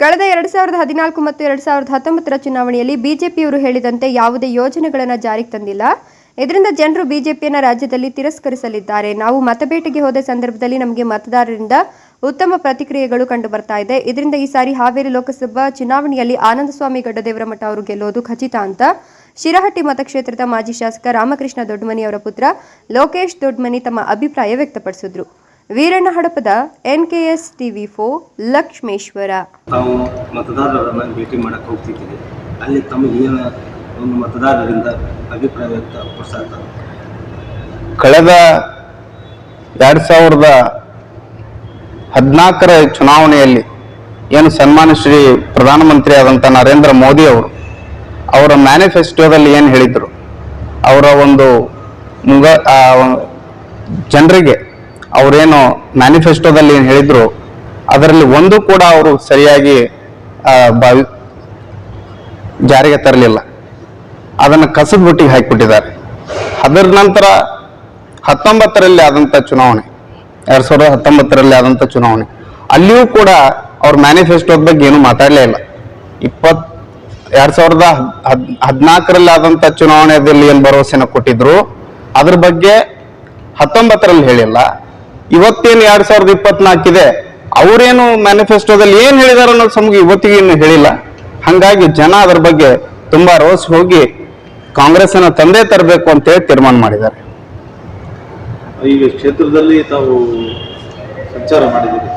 ಕಳೆದ ಎರಡ್ ಸಾವಿರದ ಹದಿನಾಲ್ಕು ಮತ್ತು ಎರಡ್ ಸಾವಿರದ ಹತ್ತೊಂಬತ್ತರ ಚುನಾವಣೆಯಲ್ಲಿ ಬಿಜೆಪಿಯವರು ಹೇಳಿದಂತೆ ಯಾವುದೇ ಯೋಜನೆಗಳನ್ನು ಜಾರಿಗೆ ತಂದಿಲ್ಲ. ಇದರಿಂದ ಜನರು ಬಿಜೆಪಿಯನ್ನು ರಾಜ್ಯದಲ್ಲಿ ತಿರಸ್ಕರಿಸಲಿದ್ದಾರೆ. ನಾವು ಮತಬೇಟೆಗೆ ಹೋದ ಸಂದರ್ಭದಲ್ಲಿ ನಮಗೆ ಮತದಾರರಿಂದ ಉತ್ತಮ ಪ್ರತಿಕ್ರಿಯೆಗಳು ಕಂಡು ಬರ್ತಾ ಇದೆ. ಇದರಿಂದ ಈ ಸಾರಿ ಹಾವೇರಿ ಲೋಕಸಭಾ ಚುನಾವಣೆಯಲ್ಲಿ ಆನಂದಸ್ವಾಮಿ ಗಡ್ಡದೇವರಮಠ ಅವರು ಗೆಲ್ಲೋದು ಖಚಿತ ಅಂತ ಶಿರಹಟ್ಟಿ ಮತಕ್ಷೇತ್ರದ ಮಾಜಿ ಶಾಸಕ ರಾಮಕೃಷ್ಣ ದೊಡ್ಡಮನಿ ಅವರ ಪುತ್ರ ಲೋಕೇಶ್ ದೊಡ್ಡಮನಿ ತಮ್ಮ ಅಭಿಪ್ರಾಯ ವ್ಯಕ್ತಪಡಿಸಿದ್ರು. ವೀರಣ್ಣ ಹಡಪದ ಎನ್ಕೆಎಸ್ ಟಿವಿ ಫೋ ಲಕ್ಷ್ಮೇಶ್ವರ. ತಾವು ಮತದಾರರನ್ನು ಭೇಟಿ ಮಾಡಕ್ಕೆ ಹೋಗ್ತಿದ್ದೀವಿ ಅಲ್ಲಿ ತಮಗೆ ಏನು ಒಂದು ಮತದಾರರಿಂದ ಅಭಿಪ್ರಾಯ ವ್ಯಕ್ತಪಡಿಸ್ತಾ ಇರ್ತಾರೆ ಕಳೆದ ಎರಡು ಸಾವಿರದ ಹದಿನಾಲ್ಕರ ಚುನಾವಣೆಯಲ್ಲಿ ಏನು ಸನ್ಮಾನ ಶ್ರೀ ಪ್ರಧಾನಮಂತ್ರಿ ಆದಂಥ ನರೇಂದ್ರ ಮೋದಿ ಅವರು ಅವರ ಮ್ಯಾನಿಫೆಸ್ಟೋದಲ್ಲಿ ಏನು ಹೇಳಿದರು ಅವರ ಒಂದು ಮುಗ ಆ, ಜನರಿಗೆ ಅವರೇನು ಮ್ಯಾನಿಫೆಸ್ಟೋದಲ್ಲಿ ಏನು ಹೇಳಿದ್ರು, ಅದರಲ್ಲಿ ಒಂದು ಕೂಡ ಅವರು ಸರಿಯಾಗಿ ಭಾವಿ ಜಾರಿಗೆ ತರಲಿಲ್ಲ. ಅದನ್ನು ಕಸದ ಬುಟ್ಟಿಗೆ ಹಾಕಿಬಿಟ್ಟಿದ್ದಾರೆ. ಅದರ ನಂತರ ಹತ್ತೊಂಬತ್ತರಲ್ಲಿ ಆದಂಥ ಚುನಾವಣೆ, ಎರಡು ಸಾವಿರದ ಹತ್ತೊಂಬತ್ತರಲ್ಲಿ ಆದಂಥ ಚುನಾವಣೆ. ಅಲ್ಲಿಯೂ ಕೂಡ ಅವ್ರ ಮ್ಯಾನಿಫೆಸ್ಟೋದ ಬಗ್ಗೆ ಏನು ಮಾತಾಡಲೇ ಇಲ್ಲ. ಇಪ್ಪತ್, ಎರಡು ಸಾವಿರದ ಹದ್, ಹದಿನಾಲ್ಕರಲ್ಲಿ ಆದಂಥ ಚುನಾವಣೆಯಲ್ಲಿ ಏನು ಭರವಸೆನ ಕೊಟ್ಟಿದ್ರು, ಅದ್ರ ಬಗ್ಗೆ ಹತ್ತೊಂಬತ್ತರಲ್ಲಿ ಹೇಳಿಲ್ಲ. ಇವತ್ತೇನು ಎರಡ್ ಸಾವಿರದ ಇಪ್ಪತ್ನಾಲ್ಕಿದೆ ಅವರೇನು ಮ್ಯಾನಿಫೆಸ್ಟೋದಲ್ಲಿ ಏನು ಹೇಳಿದಾರ ಅನ್ನೋದು ನಮಗೆ ಇವತ್ತಿಗೆ ಇನ್ನು ಹೇಳಿಲ್ಲ. ಹಂಗಾಗಿ ಜನ ಅದ್ರ ಬಗ್ಗೆ ತುಂಬಾ ರೋಸ್ ಹೋಗಿ ಕಾಂಗ್ರೆಸ್ಸನ್ನ ತಂದೆ ತರಬೇಕು ಅಂತೇಳಿ ತೀರ್ಮಾನ ಮಾಡಿದ್ದಾರೆ. ಈಗ ಕ್ಷೇತ್ರದಲ್ಲಿ ತಾವು ಸಂಚಾರ ಮಾಡಿದ್ದೀರಿ.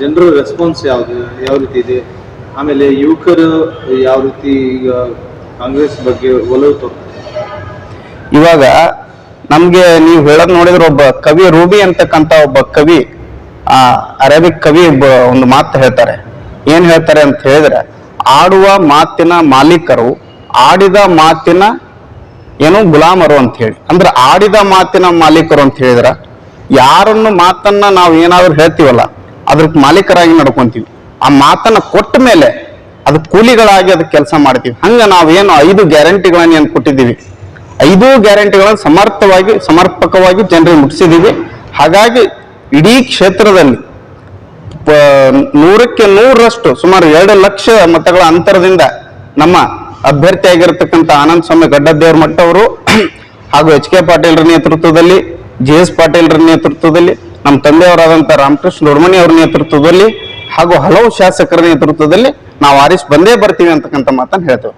ಜನರ ರೆಸ್ಪಾನ್ಸ್ ಯಾವ್ದು ಯಾವ ರೀತಿ ಇದೆ? ಆಮೇಲೆ ಯುವಕರು ಯಾವ ರೀತಿ ಈಗ ಕಾಂಗ್ರೆಸ್ ಬಗ್ಗೆ ಒಲವು ತೋರ್ತಾರೆ? ಇವಾಗ ನಮ್ಗೆ ನೀವು ಹೇಳೋದ್ ನೋಡಿದ್ರೆ ಒಬ್ಬ ಕವಿ ರೂಬಿ ಅಂತಕ್ಕಂತ ಒಬ್ಬ ಕವಿ, ಆ, ಅರೇಬಿಕ್ ಕವಿ ಒಂದು ಮಾತು ಹೇಳ್ತಾರೆ. ಏನ್ ಹೇಳ್ತಾರೆ ಅಂತ ಹೇಳಿದ್ರೆ, ಆಡುವ ಮಾತಿನ ಮಾಲೀಕರು ಆಡಿದ ಮಾತಿನ ಏನು ಗುಲಾಮರು ಅಂತ ಹೇಳಿ. ಅಂದ್ರೆ ಆಡಿದ ಮಾತಿನ ಮಾಲೀಕರು ಅಂತ ಹೇಳಿದ್ರ, ಯಾರನ್ನು ಮಾತನ್ನ ನಾವು ಏನಾದ್ರು ಹೇಳ್ತೀವಲ್ಲ ಅದ್ರ ಮಾಲೀಕರಾಗಿ ನಡ್ಕೊಂತೀವಿ. ಆ ಮಾತನ್ನ ಕೊಟ್ಟ ಮೇಲೆ, ಅದು ಕೂಲಿಗಳಾಗಿ ಅದಕ್ಕೆ ಕೆಲಸ ಮಾಡ್ತೀವಿ. ಹಂಗ ನಾವೇನು ಐದು ಗ್ಯಾರಂಟಿಗಳನ್ನ ಏನ್ ಕೊಟ್ಟಿದ್ದೀವಿ? ಐದು ಗ್ಯಾರಂಟಿಗಳನ್ನು ಸಮರ್ಥವಾಗಿ, ಸಮರ್ಪಕವಾಗಿ ಜನರಿಗೆ ಮುಟ್ಟಿಸಿದ್ದೀವಿ. ಹಾಗಾಗಿ ಇಡೀ ಕ್ಷೇತ್ರದಲ್ಲಿ ನೂರಕ್ಕೆ ನೂರರಷ್ಟು, ಸುಮಾರು ಎರಡು ಲಕ್ಷ ಮತಗಳ ಅಂತರದಿಂದ ನಮ್ಮ ಅಭ್ಯರ್ಥಿಯಾಗಿರ್ತಕ್ಕಂಥ ಆನಂದ ಸ್ವಾಮಿ ಗಡ್ಡದೇವ್ರ ಮಠ ಅವರು ಹಾಗೂ ಎಚ್ ಕೆ ಪಾಟೀಲ್ರ ನೇತೃತ್ವದಲ್ಲಿ, ಜೆ ಎಸ್ ಪಾಟೀಲ್ರ ನೇತೃತ್ವದಲ್ಲಿ, ನಮ್ಮ ತಂದೆಯವರಾದಂಥ ರಾಮಕೃಷ್ಣ ದೊಡ್ಮನಿ ಅವರ ನೇತೃತ್ವದಲ್ಲಿ ಹಾಗೂ ಹಲವು ಶಾಸಕರ ನೇತೃತ್ವದಲ್ಲಿ ನಾವು ಆರಿಸಿ ಬಂದೇ ಬರ್ತೀವಿ ಅಂತಕ್ಕಂಥ ಮಾತನ್ನು ಹೇಳ್ತೇವೆ.